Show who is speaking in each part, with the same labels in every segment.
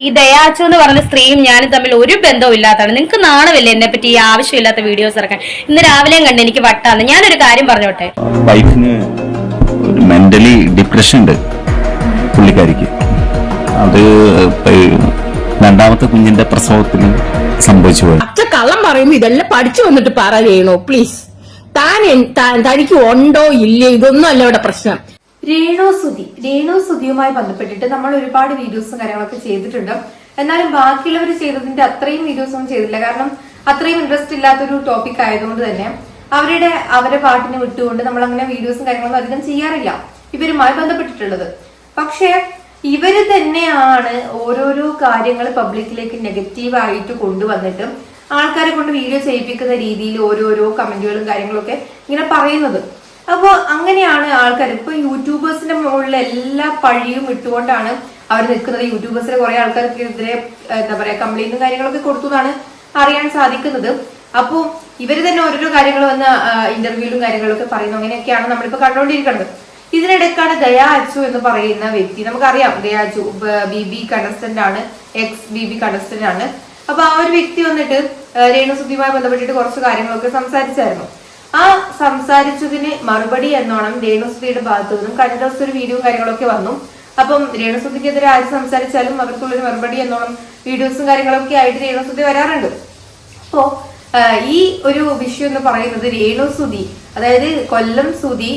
Speaker 1: ഈ ദയാച്ചു എന്ന് പറഞ്ഞ സ്ത്രീയും ഞാനും തമ്മിൽ ഒരു ബന്ധവും ഇല്ലാത്തതാണ് നിങ്ങൾക്ക് നാണമില്ല എന്നെ പറ്റി ഈ ആവശ്യമില്ലാത്ത വീഡിയോസ് ഇറക്കാൻ? ഇന്ന് രാവിലെയും കണ്ട് എനിക്ക് വട്ടാന്ന്. ഞാനൊരു കാര്യം പറഞ്ഞോട്ടെ?
Speaker 2: വൈഫിന് ഒരു മെന്റലി ഡിപ്രഷൻ ഉണ്ട് പുള്ളിക്കാരിക്ക്. അത് രണ്ടാമത്തെ കുഞ്ഞിന്റെ പ്രസവത്തിന് സംഭവിച്ചു പോയി.
Speaker 3: അച്ഛ കള്ളം പറയുമ്പോ ഇതെല്ലാം പഠിച്ചു വന്നിട്ട് പറയണോ? പ്ലീസ് താൻ താൻ- തനിക്ക് ഉണ്ടോ ഇല്ലയോ ഇതൊന്നും അല്ല ഇവിടെ പ്രശ്നം.
Speaker 4: രേണു രേണുസുതിയുമായി രേണു സുതിയുമായി ബന്ധപ്പെട്ടിട്ട് നമ്മൾ ഒരുപാട് വീഡിയോസും കാര്യങ്ങളൊക്കെ ചെയ്തിട്ടുണ്ട്. എന്നാലും ബാക്കിയുള്ളവർ ചെയ്തതിന്റെ അത്രയും വീഡിയോസ് ഒന്നും ചെയ്തില്ല. കാരണം അത്രയും ഇൻട്രസ്റ്റ് ഇല്ലാത്തൊരു ടോപ്പിക് ആയതുകൊണ്ട് തന്നെ അവരുടെ അവരുടെ പാട്ടിനെ വിട്ടുകൊണ്ട് നമ്മൾ അങ്ങനെ വീഡിയോസും കാര്യങ്ങളൊന്നും അധികം ചെയ്യാറില്ല. ഇവരുമായി ബന്ധപ്പെട്ടിട്ടുള്ളത്. പക്ഷേ ഇവർ തന്നെയാണ് ഓരോരോ കാര്യങ്ങൾ പബ്ലിക്കിലേക്ക് നെഗറ്റീവായിട്ട് കൊണ്ടുവന്നിട്ട് ആൾക്കാരെ കൊണ്ട് വീഡിയോ ചെയ്യിപ്പിക്കുന്ന രീതിയിൽ ഓരോരോ കമന്റുകളും കാര്യങ്ങളൊക്കെ ഇങ്ങനെ പറയുന്നത്. അപ്പോൾ അങ്ങനെയാണ് ആൾക്കാർ ഇപ്പൊ യൂട്യൂബേഴ്സിന്റെ മുകളിൽ എല്ലാ പഴിയും ഇട്ടുകൊണ്ടാണ് അവർ നിൽക്കുന്നത്. യൂട്യൂബേഴ്സിലെ കുറെ ആൾക്കാർക്ക് എതിരെ എന്താ പറയാ കംപ്ലൈന്റും കാര്യങ്ങളൊക്കെ കൊടുത്തു എന്നാണ് അറിയാൻ സാധിക്കുന്നത്. അപ്പോൾ ഇവർ തന്നെ ഓരോരോ കാര്യങ്ങൾ വന്ന് ഇന്റർവ്യൂലും കാര്യങ്ങളൊക്കെ പറയുന്നു. അങ്ങനെയൊക്കെയാണ് നമ്മളിപ്പോ കണ്ടുകൊണ്ടിരിക്കുന്നത്. ഇതിനിടയ്ക്കാണ് ദയാ അച്ചു എന്ന് പറയുന്ന വ്യക്തി നമുക്കറിയാം Daya Achu B B contestant ആണ് എക്സ് ബി ബി കണ്ടസ്റ്റന്റ് ആണ്. അപ്പൊ ആ ഒരു വ്യക്തി വന്നിട്ട് രേണുസുദ്ധിയുമായി ബന്ധപ്പെട്ടിട്ട് കുറച്ച് കാര്യങ്ങളൊക്കെ സംസാരിച്ചായിരുന്നു. ആ സംസാരിച്ചതിന് മറുപടി എന്നോണം രേണുസുതിയുടെ ഭാഗത്തു നിന്നും കഴിഞ്ഞ ദിവസം ഒരു വീഡിയോ കാര്യങ്ങളൊക്കെ വന്നു. അപ്പം രേണുസുതിക്കെതിരെ ആര് സംസാരിച്ചാലും അവർക്കുള്ളൊരു മറുപടി എന്നോണം വീഡിയോസും കാര്യങ്ങളൊക്കെ ആയിട്ട് രേണുസുതി വരാറുണ്ട്. അപ്പോ ഈ ഒരു വിഷയം എന്ന് പറയുന്നത് രേണു സുതി അതായത് കൊല്ലം സുതി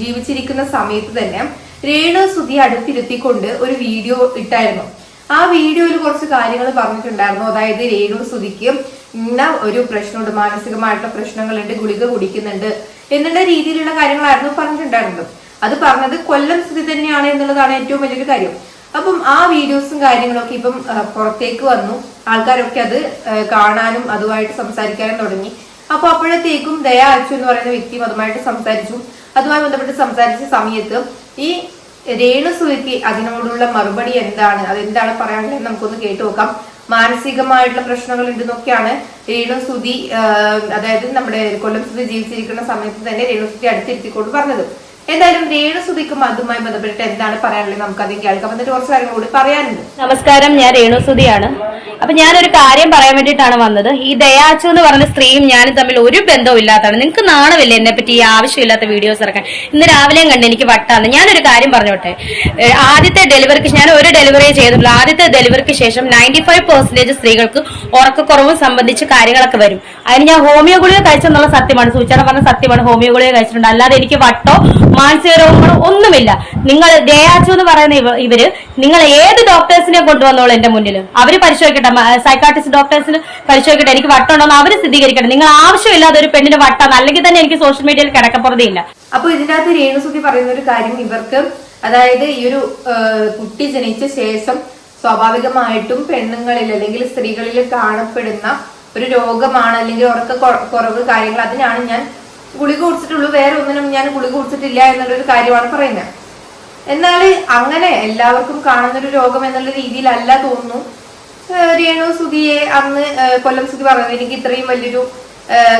Speaker 4: ജീവിച്ചിരിക്കുന്ന സമയത്ത് തന്നെ രേണു സുതി അടുത്തിരുത്തിക്കൊണ്ട് ഒരു വീഡിയോ ഇട്ടായിരുന്നു. ആ വീഡിയോയിൽ കുറച്ച് കാര്യങ്ങൾ പറഞ്ഞിട്ടുണ്ടായിരുന്നു. അതായത് രേണു സുതിക്ക് ഇന്ന ഒരു പ്രശ്നമുണ്ട് മാനസികമായിട്ടുള്ള പ്രശ്നങ്ങളുണ്ട് ഗുളിക കുടിക്കുന്നുണ്ട് എന്നുള്ള രീതിയിലുള്ള കാര്യങ്ങളായിരുന്നു പറഞ്ഞിട്ടുണ്ടായിരുന്നത്. അത് പറഞ്ഞത് കൊല്ലം സ്ഥിതി തന്നെയാണ് എന്നുള്ളതാണ് ഏറ്റവും വലിയൊരു കാര്യം. അപ്പം ആ വീഡിയോസും കാര്യങ്ങളൊക്കെ ഇപ്പം പുറത്തേക്ക് വന്നു. ആൾക്കാരൊക്കെ അത് കാണാനും അതുമായിട്ട് സംസാരിക്കാനും തുടങ്ങി. അപ്പൊ അപ്പോഴത്തേക്കും ദയ അച്ചു എന്ന് പറയുന്ന വ്യക്തിയും അതുമായിട്ട് സംസാരിച്ചു. അതുമായി ബന്ധപ്പെട്ട് സംസാരിച്ച സമയത്ത് ഈ രേണു സുവിക്ക് അതിനോടുള്ള മറുപടി എന്താണ്? അതെന്താണ് പറയാനുള്ളത് നമുക്കൊന്ന് കേട്ടു നോക്കാം. മാനസികമായിട്ടുള്ള പ്രശ്നങ്ങൾ ഉണ്ടെന്നൊക്കെയാണ് രേണു സുതി അതായത് നമ്മുടെ കൊല്ലം സുതി ജീവിച്ചിരിക്കുന്ന സമയത്ത് തന്നെ രേണു സുതി അടുത്തിരുത്തിക്കൊണ്ട് പറഞ്ഞത്. എന്തായാലും രേണു സുതിക്കും അതുമായി ബന്ധപ്പെട്ടിട്ട് എന്താണ് പറയാനുള്ളത് നമുക്കത് കേൾക്കാം. എന്നിട്ട് കുറച്ച് കാര്യങ്ങൾ കൂടി പറയാനുണ്ട്.
Speaker 1: നമസ്കാരം ഞാൻ രേണുസുതിയാണ് അപ്പൊ ഞാനൊരു കാര്യം പറയാൻ വേണ്ടിയിട്ടാണ് വന്നത്. ഈ ദയാച്ചു എന്ന് പറഞ്ഞ സ്ത്രീയും ഞാനും തമ്മിൽ ഒരു ബന്ധവും ഇല്ലാത്തതാണ്. നിങ്ങൾക്ക് നാണമില്ലേ എന്നെ പറ്റി ഈ ആവശ്യമില്ലാത്ത വീഡിയോസ് ഇറക്കാൻ? ഇന്ന് രാവിലെയും കണ്ട് എനിക്ക് വട്ടാന്ന്. ഞാനൊരു കാര്യം പറഞ്ഞോട്ടെ. ആദ്യത്തെ ഡെലിവറിക്ക് ഞാൻ ഒരു ഡെലിവറി ചെയ്തിട്ടുള്ളൂ. ആദ്യത്തെ ഡെലിവറിക്ക് ശേഷം നയന്റി ഫൈവ് പെർസെന്റേജ് സ്ത്രീകൾക്ക് ഉറക്കക്കുറവും സംബന്ധിച്ച് കാര്യങ്ങളൊക്കെ വരും. അതിന് ഞാൻ ഹോമിയോ ഗുളിക കഴിച്ചെന്നുള്ള സത്യമാണ്. സൂചന പറഞ്ഞ സത്യമാണ്. ഹോമിയോ ഗുളിക കഴിച്ചിട്ടുണ്ട്. അല്ലാതെ എനിക്ക് വട്ടോ മാനസിക രോഗങ്ങളോ ഒന്നുമില്ല. നിങ്ങൾ ദയാച്ചു എന്ന് പറയുന്ന ഇവർ നിങ്ങൾ ഏത് ഡോക്ടേഴ്സിനെ കൊണ്ടുവന്നോളൂ എന്റെ മുന്നിൽ അവർ പരിശോധിക്കട്ടെ സൈക്കാട്രിസ്റ്റ് ഡോക്ടേഴ്സിന് പരിശോധിക്കട്ടെ എനിക്ക് വട്ടുണ്ടോന്ന് അവർ സ്ഥിരീകരിക്കട്ടെ. നിങ്ങൾ ആവശ്യമില്ലാതെ ഒരു പെണ്ണിന് വട്ടാണ് അല്ലെങ്കിൽ തന്നെ എനിക്ക് സോഷ്യൽ മീഡിയയിൽ കിടക്കപ്പുറതയില്ല.
Speaker 4: അപ്പൊ ഇതിന്റെ അകത്ത് രേണുസുതി പറയുന്ന ഒരു കാര്യം ഇവർക്ക് അതായത് ഈ ഒരു കുട്ടി ജനിച്ച ശേഷം സ്വാഭാവികമായിട്ടും പെണ്ണുങ്ങളിൽ അല്ലെങ്കിൽ സ്ത്രീകളിൽ കാണപ്പെടുന്ന ഒരു രോഗമാണ് അല്ലെങ്കിൽ ഉറക്ക കുറവ് കാര്യങ്ങൾ അതിനാണ് ഞാൻ ഗുളിക കുടിച്ചിട്ടുള്ളൂ വേറെ ഒന്നിനും ഞാൻ ഗുളിക കുടിച്ചിട്ടില്ല എന്നുള്ളൊരു കാര്യമാണ് പറയുന്നത്. എന്നാൽ അങ്ങനെ എല്ലാവർക്കും കാണുന്ന ഒരു രോഗം എന്നുള്ള രീതിയിലല്ല തോന്നുന്നു. രേണു സുഖിയെ അന്ന് കൊല്ലം സുഖി പറഞ്ഞു എനിക്ക് ഇത്രയും വലിയൊരു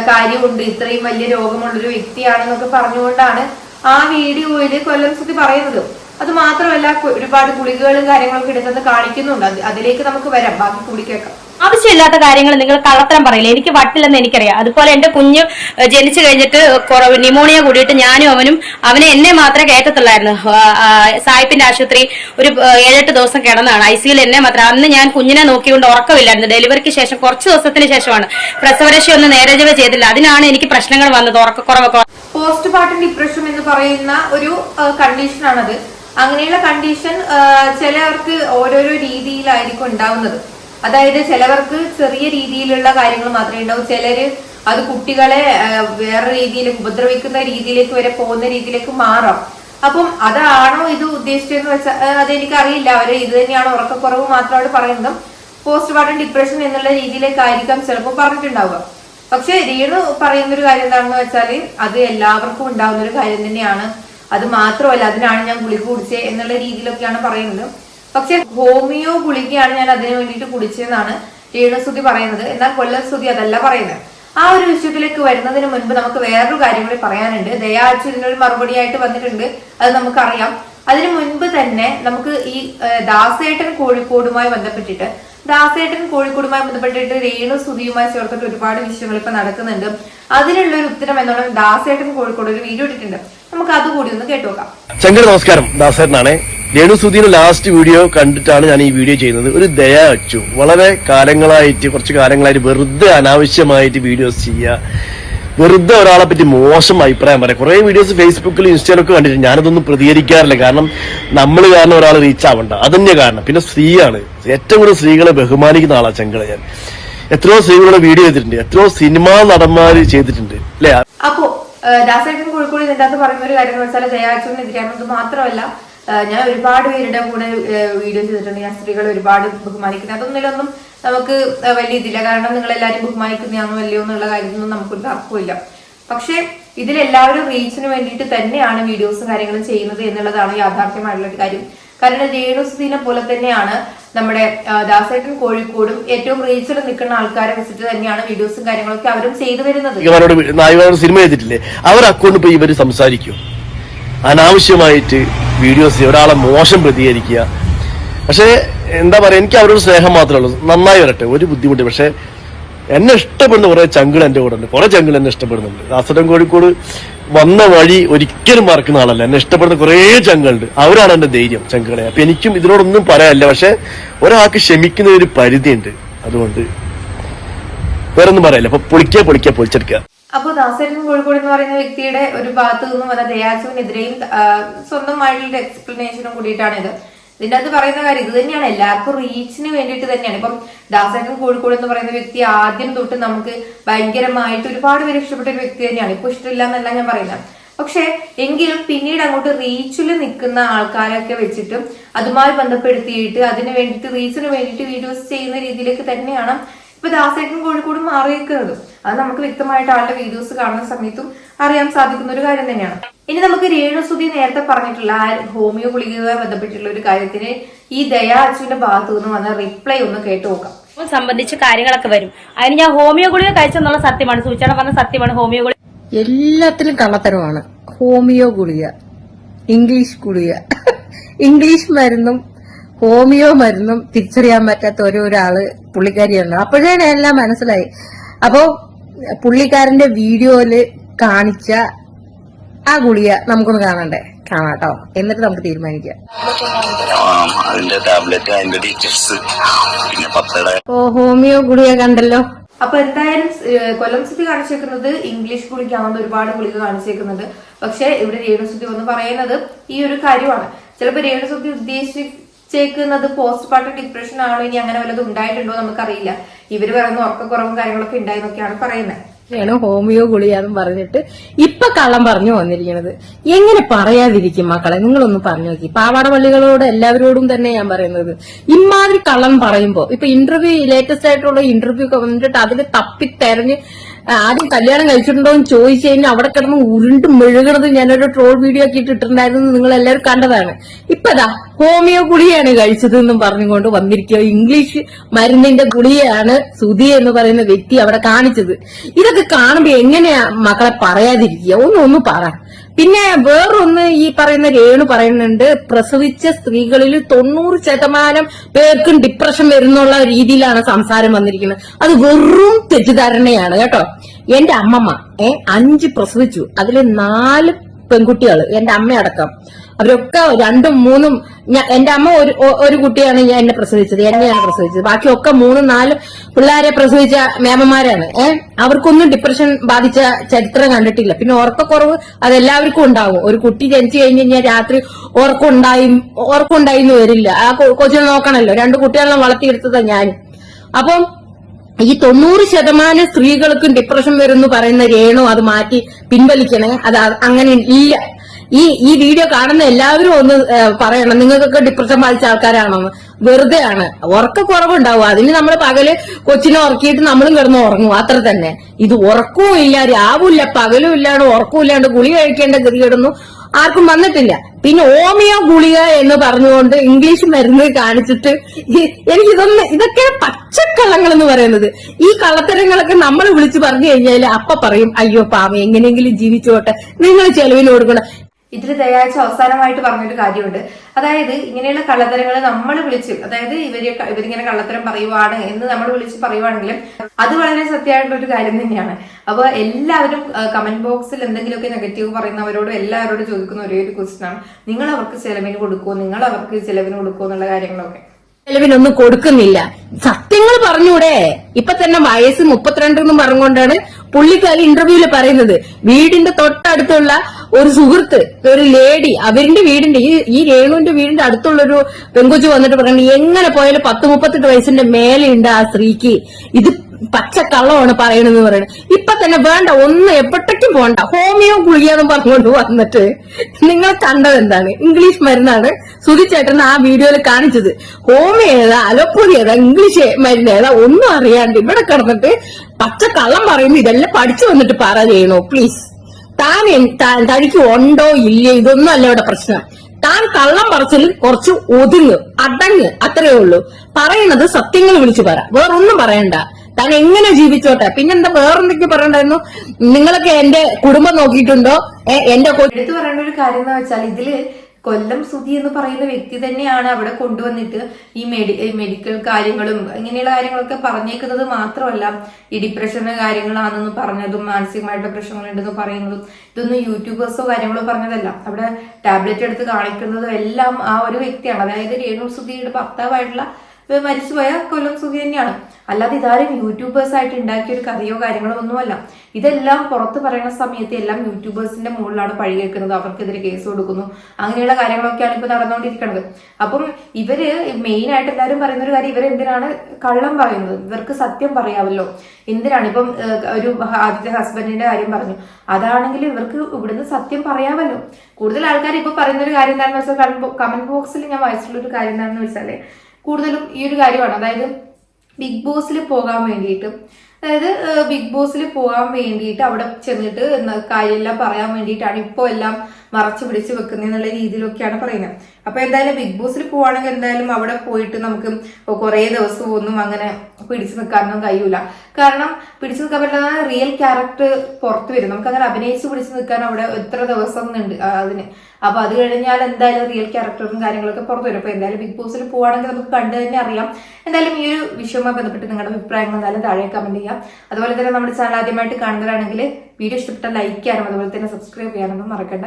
Speaker 4: കാര്യമുണ്ട് ഇത്രയും വലിയ രോഗമുള്ളൊരു വ്യക്തിയാണെന്നൊക്കെ പറഞ്ഞുകൊണ്ടാണ് ആ വീഡിയോയിൽ കൊല്ലം സുഖി പറയുന്നത്. അത് മാത്രമല്ല ഒരുപാട് ഗുളികകളും കാര്യങ്ങളൊക്കെ എടുക്കുന്നത് കാണിക്കുന്നുണ്ട്. അതിലേക്ക് നമുക്ക് വരാം. ബാക്കി കൂടി കേൾക്കാം.
Speaker 1: ആവശ്യമില്ലാത്ത കാര്യങ്ങൾ നിങ്ങൾ കള്ളത്തരം പറയില്ല? എനിക്ക് വട്ടില്ലെന്ന് എനിക്കറിയാം. അതുപോലെ എന്റെ കുഞ്ഞ് ജനിച്ചു കഴിഞ്ഞിട്ട് കുറവ് ന്യൂമോണിയ കൂടിയിട്ട് ഞാനും അവനും അവനെ എന്നെ മാത്രമേ കയറ്റത്തുള്ളായിരുന്നു സായിപ്പിന്റെ ആശുപത്രി ഒരു ഏഴെട്ട് ദിവസം കിടന്നാണ് ഐ സിയിൽ എന്നെ മാത്രം. അന്ന് ഞാൻ കുഞ്ഞിനെ നോക്കിക്കൊണ്ട് ഉറക്കമില്ലായിരുന്നു. ഡെലിവറിക്ക് ശേഷം കുറച്ച് ദിവസത്തിന് ശേഷമാണ് പ്രസവരക്ഷ ഒന്നും നേരജവ ചെയ്തില്ല. അതിനാണ് എനിക്ക് പ്രശ്നങ്ങൾ വന്നത് ഉറക്കക്കുറവൊക്കെ
Speaker 4: പോസ്റ്റ് പാർട്ടം ഡിപ്രഷൻ എന്ന് പറയുന്ന ഒരു കണ്ടീഷൻ ആണത് അങ്ങനെയുള്ള കണ്ടീഷൻ ചിലവർക്ക് ഓരോരോ രീതിയിലായിരിക്കും ഉണ്ടാവുന്നത്. അതായത് ചിലവർക്ക് ചെറിയ രീതിയിലുള്ള കാര്യങ്ങൾ മാത്രമേ ഉണ്ടാവൂ. ചിലര് അത് കുട്ടികളെ വേറെ രീതിയിലേക്ക് ഉപദ്രവിക്കുന്ന രീതിയിലേക്ക് വരെ പോകുന്ന രീതിയിലേക്ക് മാറാം. അപ്പം അതാണോ ഇത് ഉദ്ദേശിച്ചതെന്ന് വെച്ചാൽ അതെനിക്ക് അറിയില്ല അവർ ഇത് തന്നെയാണ് ഉറക്കക്കുറവ് മാത്രമാണ് പറയുന്നത്. പോസ്റ്റ് പാർട്ടം ഡിപ്രഷൻ എന്നുള്ള രീതിയിലേക്കായിരിക്കാം ചിലപ്പോൾ പറഞ്ഞിട്ടുണ്ടാവുക. പക്ഷെ രേണു പറയുന്ന ഒരു കാര്യം എന്താണെന്ന് വെച്ചാൽ അത് എല്ലാവർക്കും ഉണ്ടാകുന്ന ഒരു കാര്യം തന്നെയാണ്. അത് മാത്രമല്ല അതിനാണ് ഞാൻ ഗുളിക കുടിച്ചേ എന്നുള്ള രീതിയിലൊക്കെയാണ് പറയുന്നത്. പക്ഷെ ഹോമിയോ ഗുളികയാണ് ഞാൻ അതിനു വേണ്ടിയിട്ട് കുടിച്ചതെന്നാണ് രേണുസ്തുതി പറയുന്നത്. എന്നാൽ കൊല്ലം സ്തുതി അതല്ല പറയുന്നത്. ആ ഒരു വിഷയത്തിലേക്ക് വരുന്നതിന് മുൻപ് നമുക്ക് വേറൊരു കാര്യം കൂടി പറയാനുണ്ട്. ഒരു ഇതിനൊരു മറുപടിയായിട്ട് വന്നിട്ടുണ്ട്. അത് നമുക്കറിയാം. അതിനു മുൻപ് തന്നെ നമുക്ക് ഈ ദാസേട്ടൻ കോഴിക്കോടുമായി ബന്ധപ്പെട്ടിട്ട് ദാസേട്ടൻ കോഴിക്കോടുമായി ബന്ധപ്പെട്ടിട്ട് രേണു സ്തുതിയുമായി ചേർത്തിട്ട് ഒരുപാട് വിഷയങ്ങൾ ഇപ്പൊ നടക്കുന്നുണ്ട്. അതിനുള്ള ഒരു ഉത്തരം എന്നുള്ള ദാസേട്ടൻ കോഴിക്കോട് ഒരു വീഡിയോ ഇട്ടിട്ടുണ്ട്. നമുക്ക് അതുകൂടി ഒന്ന് കേട്ടുനോക്കാം
Speaker 5: ശങ്കർ നമസ്കാരം. ദാസേട്ടനാണ്. രേണു സുധീന്റെ ലാസ്റ്റ് വീഡിയോ കണ്ടിട്ടാണ് ഞാൻ ഈ വീഡിയോ ചെയ്യുന്നത്. ഒരു ദയ അച്ചു. വളരെ കാലങ്ങളായിട്ട് കുറച്ച് കാലങ്ങളായിട്ട് വെറുതെ അനാവശ്യമായിട്ട് വീഡിയോസ് ചെയ്യുക. വെറുതെ ഒരാളെ പറ്റി മോശം അഭിപ്രായം പറയാം. കുറെ വീഡിയോസ് ഫേസ്ബുക്കിലും ഇൻസ്റ്റയിലൊക്കെ കണ്ടിട്ട് ഞാനതൊന്നും പ്രതികരിക്കാറില്ല. കാരണം നമ്മൾ കാരണം ഒരാൾ റീച്ച് ആവണ്ട. അതന്നെ കാരണം. പിന്നെ സ്ത്രീയാണ്. ഏറ്റവും കൂടുതൽ സ്ത്രീകളെ ബഹുമാനിക്കുന്ന ആളാ ചെങ്കള ഞാൻ. എത്രയോ സ്ത്രീകളുടെ വീഡിയോ ചെയ്തിട്ടുണ്ട്. എത്രയോ സിനിമാ നടന്മാർ ചെയ്തിട്ടുണ്ട്. അല്ലേ?
Speaker 4: അപ്പോ ദാസേട്ടൻ കോഴിക്കോട് ഇതിന്റെ അകത്ത് പറയുന്ന ഒരു കാര്യം എന്ന് വെച്ചാൽ ദയാചുവിനെതിരാണെന്നത് മാത്രമല്ല ഞാൻ ഒരുപാട് പേരുടെ കൂടെ വീഡിയോ ചെയ്തിട്ടുണ്ട്. ഞാൻ സ്ത്രീകളെ ഒരുപാട് ബഹുമാനിക്കുന്നത് അതൊന്നിലൊന്നും നമുക്ക് വലിയ ഇതില്ല. കാരണം നിങ്ങൾ എല്ലാവരും ബഹുമാനിക്കുന്നതാണോ അല്ലയോ എന്നുള്ള കാര്യത്തിലൊന്നും നമുക്കൊരു തർക്കമില്ല പക്ഷെ ഇതിലെല്ലാവരും റീച്ചിന് വേണ്ടിയിട്ട് തന്നെയാണ് വീഡിയോസ് കാര്യങ്ങളും ചെയ്യുന്നത് എന്നുള്ളതാണ് യാഥാർത്ഥ്യമായിട്ടുള്ള ഒരു കാര്യം. കാരണം രേണുസുദീനെ പോലെ തന്നെയാണ് നമ്മുടെ ദാസേട്ടൻ കോഴിക്കോടും ഏറ്റവും റീച്ചിൽ നിൽക്കുന്ന ആൾക്കാരെ വെച്ചിട്ട് തന്നെയാണ് വീഡിയോസും കാര്യങ്ങളൊക്കെ അവരും ചെയ്തു വരുന്നത്.
Speaker 5: സിനിമ ചെയ്തിട്ടില്ലേ? അവർ അക്കൗണ്ട് ഇവർ സംസാരിക്കും. അനാവശ്യമായിട്ട് വീഡിയോസ് ഒരാളെ മോശം പ്രതികരിക്കുക. പക്ഷേ എന്താ പറയുക എനിക്ക് അവരോട് സ്നേഹം മാത്രമേ ഉള്ളൂ. നന്നായി വരട്ടെ ഒരു ബുദ്ധിമുട്ട്. പക്ഷേ എന്നെ ഇഷ്ടപ്പെടുന്ന കുറേ ചങ്കിൾ എന്റെ കൂടെ ഉണ്ട് കുറേ ചങ്കിൾ എന്നെ ഇഷ്ടപ്പെടുന്നുണ്ട്. കാസർഗോഡ് കോഴിക്കോട് വന്ന വഴി ഒരിക്കലും മറക്കുന്ന ആളല്ല. എന്നെ ഇഷ്ടപ്പെടുന്ന കുറെ ചങ്കളുണ്ട്. അവരാണ് എന്റെ ധൈര്യം ചങ്കളെ. അപ്പൊ എനിക്കും ഇതിനോടൊന്നും പറയാനില്ല. പക്ഷേ ഒരാൾക്ക് ക്ഷമിക്കുന്ന ഒരു പരിധിയുണ്ട്. അതുകൊണ്ട് വേറൊന്നും പറയില്ല. അപ്പൊ പൊളിക്കുക പൊളിക്കുക പൊളിച്ചെടുക്കുക.
Speaker 4: അപ്പോൾ ദാസേട്ടൻ കോഴിക്കോട് എന്ന് പറയുന്ന വ്യക്തിയുടെ ഒരു ഭാഗത്ത് നിന്നും വന്ന ദയാസുവിനെതിരെയും സ്വന്തം സ്വന്തമായിട്ടുള്ള എക്സ്പ്ലനേഷനും കൂടിയിട്ടാണ് ഇത്. ഇതിന്റെ അത് പറയുന്ന കാര്യം ഇത് തന്നെയാണ്. എല്ലാവർക്കും റീച്ചിന് വേണ്ടിയിട്ട് തന്നെയാണ്. ഇപ്പം ദാസേട്ടൻ കോഴിക്കോട് എന്ന് പറയുന്ന വ്യക്തി ആദ്യം തൊട്ട് നമുക്ക് ഭയങ്കരമായിട്ട് ഒരുപാട് പേര് ഇഷ്ടപ്പെട്ട ഒരു വ്യക്തി തന്നെയാണ്. ഇപ്പൊ ഇഷ്ടമില്ല എന്നല്ല ഞാൻ പറയുന്നത്. പക്ഷെ എങ്കിലും പിന്നീട് അങ്ങോട്ട് റീച്ചിൽ നിൽക്കുന്ന ആൾക്കാരൊക്കെ വെച്ചിട്ടും അതുമായി ബന്ധപ്പെടുത്തിയിട്ട് അതിന് വേണ്ടിയിട്ട് റീച്ചിന് വേണ്ടിയിട്ട് വീഡിയോസ് ചെയ്യുന്ന രീതിയിലേക്ക് തന്നെയാണ് ഇപ്പൊ ദാസേട്ടൻ കോഴിക്കോട് മാറിയിരിക്കുന്നത് അത് നമുക്ക് വ്യക്തമായിട്ട് ആളുടെ വീഡിയോസ് കാണുന്ന സമയത്തും അറിയാൻ സാധിക്കുന്ന ഒരു കാര്യം തന്നെയാണ്. ഇനി നമുക്ക് രേണുസുതി നേരത്തെ പറഞ്ഞിട്ടുള്ള ആ ഹോമിയോ ഗുളികയുമായി ബന്ധപ്പെട്ടിട്ടുള്ള ഒരു കാര്യത്തിന് ഈ ദയാ അച്ചുവിന്റെ ഭാഗത്തു നിന്ന് വന്ന റിപ്ലൈ ഒന്ന് കേട്ടു നോക്കാം.
Speaker 1: സംബന്ധിച്ച് കാര്യങ്ങളൊക്കെ വരും. അതിന് ഞാൻ ഹോമിയോ ഗുളിക കഴിച്ചെന്നുള്ള സത്യമാണ്. സൂചന പറഞ്ഞ സത്യമാണ്. ഹോമിയോ ഗുളിക
Speaker 3: എല്ലാത്തിലും കള്ളത്തരമാണ്. ഹോമിയോ ഗുളിക ഇംഗ്ലീഷ് ഗുളിക ഇംഗ്ലീഷ് മരുന്നും ഹോമിയോ മരുന്നും തിരിച്ചറിയാൻ പറ്റാത്ത ഒരു ഒരാൾ പുള്ളിക്കാരിയാണ് അപ്പോഴേ എല്ലാം മനസ്സിലായി. അപ്പോ പുള്ളിക്കാരന്റെ വീഡിയോയിൽ കാണിച്ച ആ ഗുളിക നമുക്കൊന്ന് കാണണ്ടേ? കാണാട്ടോ. എന്നിട്ട് നമുക്ക് തീരുമാനിക്കാം.
Speaker 2: അതിന്റെ ടാബ്ലറ്റ് അതിന്റെ ഡീറ്റെയിൽസ് പിന്നെ
Speaker 3: ഓ ഹോമിയോ ഗുളിക കണ്ടല്ലോ.
Speaker 4: അപ്പൊ എന്തായാലും കൊല്ലം സിറ്റി കാണിച്ചേക്കുന്നത് ഇംഗ്ലീഷ് ഗുളിക്കാണെന്ന് ഒരുപാട് ഗുളിക കാണിച്ചേക്കുന്നത്. പക്ഷെ ഇവിടെ രേണുസുദ്ധി വന്ന് പറയുന്നത് ഈ ഒരു കാര്യമാണ്. ചിലപ്പോ രേണുസുത്തി ഉദ്ദേശിച്ചേക്കുന്നത് പോസ്റ്റ് പാർട്ടം ഡിപ്രഷൻ ആണോ? ഇനി അങ്ങനെ വല്ലതും ഉണ്ടായിട്ടുണ്ടോ നമുക്കറിയില്ല. ഇവർ പറയുന്ന ഉറക്കക്കുറവും കാര്യങ്ങളൊക്കെ ഉണ്ടായെന്നൊക്കെയാണ് പറയുന്നത്.
Speaker 3: ഹോമിയോ ഗുളിയാന്ന് പറഞ്ഞിട്ട് ഇപ്പൊ കള്ളം പറഞ്ഞു വന്നിരിക്കുന്നത് എങ്ങനെ പറയാതിരിക്കും മക്കളെ? നിങ്ങളൊന്ന് പറഞ്ഞു നോക്കി. പാവാട പള്ളികളോട് എല്ലാവരോടും തന്നെ ഞാൻ പറയുന്നത്. ഇമാതിരി കള്ളം പറയുമ്പോ ഇപ്പൊ ഇന്റർവ്യൂ ലേറ്റസ്റ്റ് ആയിട്ടുള്ള ഇന്റർവ്യൂ ഒക്കെ വന്നിട്ട് അതിൽ തപ്പി തെരഞ്ഞ് ആദ്യം കല്യാണം കഴിച്ചിട്ടുണ്ടോ എന്ന് ചോദിച്ചു കഴിഞ്ഞാൽ അവിടെ കിടന്ന് ഉരുണ്ട് മെഴുകണത് ഞാനൊരു ട്രോൾ വീഡിയോ ഒക്കെ ഇട്ടിട്ടുണ്ടായിരുന്നു. നിങ്ങൾ എല്ലാവരും കണ്ടതാണ് ഇപ്പതാ ഹോമിയോ ഗുളിയാണ് കഴിച്ചത് എന്നും പറഞ്ഞുകൊണ്ട് വന്നിരിക്കുക. ഇംഗ്ലീഷ് മരുന്നിന്റെ ഗുളിയാണ് സുധി എന്ന് പറയുന്ന വ്യക്തി അവിടെ കാണിച്ചത്. ഇതൊക്കെ കാണുമ്പോ എങ്ങനെയാ മക്കളെ പറയാതിരിക്കുക? ഒന്ന് ഒന്ന് പറ. പിന്നെ വേറൊന്ന് ഈ പറയുന്ന രേണു പറയുന്നുണ്ട് പ്രസവിച്ച സ്ത്രീകളിൽ തൊണ്ണൂറ് ശതമാനം പേർക്കും ഡിപ്രഷൻ വരുന്നുള്ള രീതിയിലാണ് സംസാരം വന്നിരിക്കുന്നത്. അത് വെറും തെറ്റിദ്ധാരണയാണ് കേട്ടോ. എന്റെ അമ്മമ്മ ഏ അഞ്ച് പ്രസവിച്ചു. അതിലെ നാല് പെൺകുട്ടികൾ എന്റെ അമ്മയടക്കം. അവരൊക്കെ രണ്ടും മൂന്നും എന്റെ അമ്മ ഒരു ഒരു കുട്ടിയാണ് ഞാൻ എന്നെ പ്രസവിച്ചത് എന്നെയാണ് പ്രസവിച്ചത്. ബാക്കിയൊക്കെ മൂന്നും നാലും പിള്ളേരെ പ്രസവിച്ച മേമന്മാരാണ്. ഏഹ് അവർക്കൊന്നും ഡിപ്രഷൻ ബാധിച്ച ചരിത്രം കണ്ടിട്ടില്ല. പിന്നെ ഉറക്കക്കുറവ് അതെല്ലാവർക്കും ഉണ്ടാവും. ഒരു കുട്ടി ജനിച്ചു കഴിഞ്ഞ് കഴിഞ്ഞാൽ രാത്രി ഉറക്കുണ്ടായി ഉണ്ടായി എന്ന് വരില്ല. ആ കൊച്ചിനെ നോക്കണല്ലോ. രണ്ട് കുട്ടികളെ വളർത്തിയെടുത്തതാ ഞാൻ അപ്പം ഈ തൊണ്ണൂറ് ശതമാനം സ്ത്രീകൾക്കും ഡിപ്രഷൻ വരുന്നു പറയുന്ന രേണോ അത് മാറ്റി പിൻവലിക്കണേ. അത് അങ്ങനെ ഇല്ല. ഈ ഈ വീഡിയോ കാണുന്ന എല്ലാവരും ഒന്ന് പറയണം. നിങ്ങൾക്കൊക്കെ ഡിപ്രഷൻ ബാധിച്ച ആൾക്കാരാണോ? വെറുതെ ആണ് ഉറക്കക്കുറവുണ്ടാവും. അതിന് നമ്മൾ പകൽ കൊച്ചിനെ ഉറക്കിയിട്ട് നമ്മളും കിടന്ന് ഉറങ്ങും. അത്ര തന്നെ. ഇത് ഉറക്കവും ഇല്ല രാവുമില്ല പകലും ഇല്ലാണ്ട് ഉറക്കവും ഇല്ലാണ്ട് ഗുളി കഴിക്കേണ്ട ഗതികേടൊന്നും ആർക്കും വന്നിട്ടില്ല. പിന്നെ ഓമിയോ ഗുളിക എന്ന് പറഞ്ഞുകൊണ്ട് ഇംഗ്ലീഷ് മരുന്ന് കാണിച്ചിട്ട് എനിക്ക് ഇതൊന്ന് ഇതൊക്കെ പച്ചക്കള്ളങ്ങൾ എന്ന് പറയുന്നത്. ഈ കള്ളത്തരങ്ങളൊക്കെ നമ്മൾ വിളിച്ചു പറഞ്ഞു കഴിഞ്ഞാൽ അപ്പ പറയും അയ്യോ പാവം എങ്ങനെയെങ്കിലും ജീവിച്ചോട്ടെ. നിങ്ങൾ ചെലവിന് കൊടുക്കണം.
Speaker 4: ഇതിൽ ദയാഴ്ച അവസാനമായിട്ട് പറഞ്ഞൊരു കാര്യമുണ്ട്. അതായത് ഇങ്ങനെയുള്ള കള്ളത്തരങ്ങൾ നമ്മൾ വിളിച്ച് അതായത് ഇവർ ഇവരിങ്ങനെ കള്ളത്തരം പറയുവാണ് എന്ന് നമ്മൾ വിളിച്ച് പറയുവാണെങ്കിലും അത് വളരെ സത്യമായിട്ടുള്ള ഒരു കാര്യം തന്നെയാണ്. അപ്പൊ എല്ലാവരും കമന്റ് ബോക്സിൽ എന്തെങ്കിലുമൊക്കെ നെഗറ്റീവ് പറയുന്നവരോടും എല്ലാവരോടും ചോദിക്കുന്ന ഒരേ ഒരു ക്വസ്റ്റൻ ആണ്. നിങ്ങൾ അവർക്ക് ചെലവിന് കൊടുക്കുമോ നിങ്ങൾ അവർക്ക് ചെലവിന് കൊടുക്കുമോ എന്നുള്ള കാര്യങ്ങളൊക്കെ.
Speaker 3: ചെലവിനൊന്നും കൊടുക്കുന്നില്ല. സത്യങ്ങൾ പറഞ്ഞൂടെ. ഇപ്പൊ തന്നെ വയസ്സ് മുപ്പത്തിരണ്ട് എന്ന് പറഞ്ഞുകൊണ്ടാണ് പുള്ളിക്കാരി ഇന്റർവ്യൂൽ പറയുന്നത്. വീടിന്റെ തൊട്ടടുത്തുള്ള ഒരു സുഹൃത്ത് ഒരു ലേഡി അവരിന്റെ വീടിന്റെ ഈ ഈ രേണുവിന്റെ വീടിന്റെ അടുത്തുള്ളൊരു പെങ്കൊച്ചു വന്നിട്ട് പറയുന്നത് എങ്ങനെ പോയാലും പത്ത് മുപ്പത്തെട്ട് വയസ്സിന്റെ മേലെയുണ്ട് ആ സ്ത്രീക്ക്. ഇത് പച്ച കള്ളമാണ് പറയണെന്ന് പറയുന്നത് ഇപ്പൊ തന്നെ വേണ്ട ഒന്ന് എപ്പോഴത്തേക്കും പോണ്ട. ഹോമിയോ ഗുളികയെന്നും പറഞ്ഞുകൊണ്ട് വന്നിട്ട് നിങ്ങൾ കണ്ടത് എന്താണ്? ഇംഗ്ലീഷ് മരുന്നാണ് സുധിച്ചേട്ടൻ ആ വീഡിയോയിൽ കാണിച്ചത്. ഹോമിയോ ഏതാ അലോപ്പതി ഏതാ ഇംഗ്ലീഷ് മരുന്ന് ഏതാ ഒന്നും അറിയാണ്ട് ഇവിടെ കിടന്നിട്ട് പച്ച കള്ളം പറയുന്നു ഇതെല്ലാം പഠിച്ചു വന്നിട്ട് പറ ചെയ്യണോ പ്ലീസ് താൻ തനിക്ക് ഉണ്ടോ ഇല്ലയോ ഇതൊന്നും അല്ല ഇവിടെ പ്രശ്നം. താൻ കള്ളം പറച്ചിൽ കുറച്ച് ഒതുങ്ങ് അടങ്ങ് അത്രയേ ഉള്ളൂ. പറയണത് സത്യങ്ങൾ വിളിച്ചു പറ. വേറൊന്നും പറയണ്ട. താൻ എങ്ങനെ ജീവിച്ചോട്ടെ? പിന്നെന്താ വേറെന്തൊക്കെ പറയണ്ടായിരുന്നു? നിങ്ങളൊക്കെ എന്റെ കുടുംബം നോക്കിയിട്ടുണ്ടോ? എന്റെ
Speaker 4: എടുത്തു പറയേണ്ട ഒരു കാര്യം എന്ന് വെച്ചാൽ ഇതിൽ കൊല്ലം സുധി എന്ന് പറയുന്ന വ്യക്തി തന്നെയാണ് അവിടെ കൊണ്ടുവന്നിട്ട് ഈ മെഡി മെഡിക്കൽ കാര്യങ്ങളും ഇങ്ങനെയുള്ള കാര്യങ്ങളൊക്കെ പറഞ്ഞേക്കുന്നത് മാത്രമല്ല ഈ ഡിപ്രഷന്റെ കാര്യങ്ങളാണെന്ന് പറഞ്ഞതും മാനസികമായിട്ടുള്ള പ്രശ്നങ്ങളുണ്ടെന്ന് പറയുന്നതും ഇതൊന്നും യൂട്യൂബേഴ്സോ കാര്യങ്ങളോ പറഞ്ഞതല്ല. അവിടെ ടാബ്ലറ്റ് എടുത്ത് കാണിക്കുന്നതും എല്ലാം ആ ഒരു വ്യക്തിയാണ്. അതായത് രേണു സുധിയുടെ ഭർത്താവായിട്ടുള്ള മരിച്ചുപോയ കൊല്ലം സുധി തന്നെയാണ്. അല്ലാതെ ഇതാരും യൂട്യൂബേഴ്സ് ആയിട്ട് ഉണ്ടാക്കിയ ഒരു കഥയോ കാര്യങ്ങളോ ഒന്നുമല്ല. ഇതെല്ലാം പുറത്ത് പറയുന്ന സമയത്ത് എല്ലാം യൂട്യൂബേഴ്സിന്റെ മുകളിലാണ് പഴി കേൾക്കുന്നത്. അവർക്കെതിരെ കേസ് കൊടുക്കുന്നു. അങ്ങനെയുള്ള കാര്യങ്ങളൊക്കെയാണ് ഇപ്പൊ നടന്നുകൊണ്ടിരിക്കുന്നത് അപ്പം ഇവർ മെയിൻ ആയിട്ട് എല്ലാവരും പറയുന്ന ഒരു കാര്യം ഇവർ എന്തിനാണ് കള്ളം പറയുന്നത്? ഇവർക്ക് സത്യം പറയാമല്ലോ. എന്തിനാണ്? ഇപ്പം ഒരു ആദ്യത്തെ ഹസ്ബൻഡിന്റെ കാര്യം പറഞ്ഞു. അതാണെങ്കിൽ ഇവർക്ക് ഇവിടുന്ന് സത്യം പറയാമല്ലോ. കൂടുതൽ ആൾക്കാർ ഇപ്പൊ പറയുന്ന ഒരു കാര്യം എന്താണെന്ന് വെച്ചാൽ കമന്റ് ബോക്സിൽ ഞാൻ വായിച്ചിട്ടുള്ള ഒരു കാര്യം എന്താണെന്ന് വെച്ചാൽ കൂടുതലും ഈ ഒരു കാര്യമാണ്. അതായത് ബിഗ് ബോസിൽ പോകാൻ വേണ്ടിയിട്ട് അതായത് ബിഗ് ബോസിൽ പോകാൻ വേണ്ടിയിട്ട് അവിടെ ചെന്നിട്ട് കാര്യമെല്ലാം പറയാൻ വേണ്ടിയിട്ടാണ് ഇപ്പോൾ എല്ലാം മറച്ചു പിടിച്ച് വെക്കുന്നത് എന്നുള്ള രീതിയിലൊക്കെയാണ് പറയുന്നത്. അപ്പൊ എന്തായാലും ബിഗ് ബോസിൽ പോവാണെങ്കിൽ എന്തായാലും അവിടെ പോയിട്ട് നമുക്ക് കുറേ ദിവസം ഒന്നും അങ്ങനെ പിടിച്ചു നിൽക്കാനൊന്നും കഴിയൂല. കാരണം പിടിച്ചു നിൽക്കാൻ പറ്റുന്ന റിയൽ ക്യാരക്ടർ പുറത്തു വരും. നമുക്ക് അങ്ങനെ അഭിനയിച്ച് പിടിച്ചു നിൽക്കാൻ അവിടെ എത്ര ദിവസം ഉണ്ട് അതിന്. അപ്പൊ അത് കഴിഞ്ഞാൽ എന്തായാലും റിയൽ ക്യാരക്ടറും കാര്യങ്ങളൊക്കെ പുറത്തു വരും. അപ്പൊ എന്തായാലും ബിഗ് ബോസിൽ പോവാണെങ്കിൽ നമുക്ക് കണ്ടു തന്നെ അറിയാം. എന്തായാലും ഈ ഒരു വിഷയവുമായി ബന്ധപ്പെട്ട് നിങ്ങളുടെ അഭിപ്രായങ്ങൾ എന്തായാലും താഴെ കമന്റ് ചെയ്യാം. അതുപോലെ തന്നെ നമ്മുടെ ചാനൽ ആദ്യമായിട്ട് കാണുന്നവരാണെങ്കിൽ വീഡിയോ ഇഷ്ടപ്പെട്ട ലൈക്ക് ചെയ്യാനും അതുപോലെ തന്നെ സബ്സ്ക്രൈബ് ചെയ്യാനൊന്നും മറക്കണ്ട.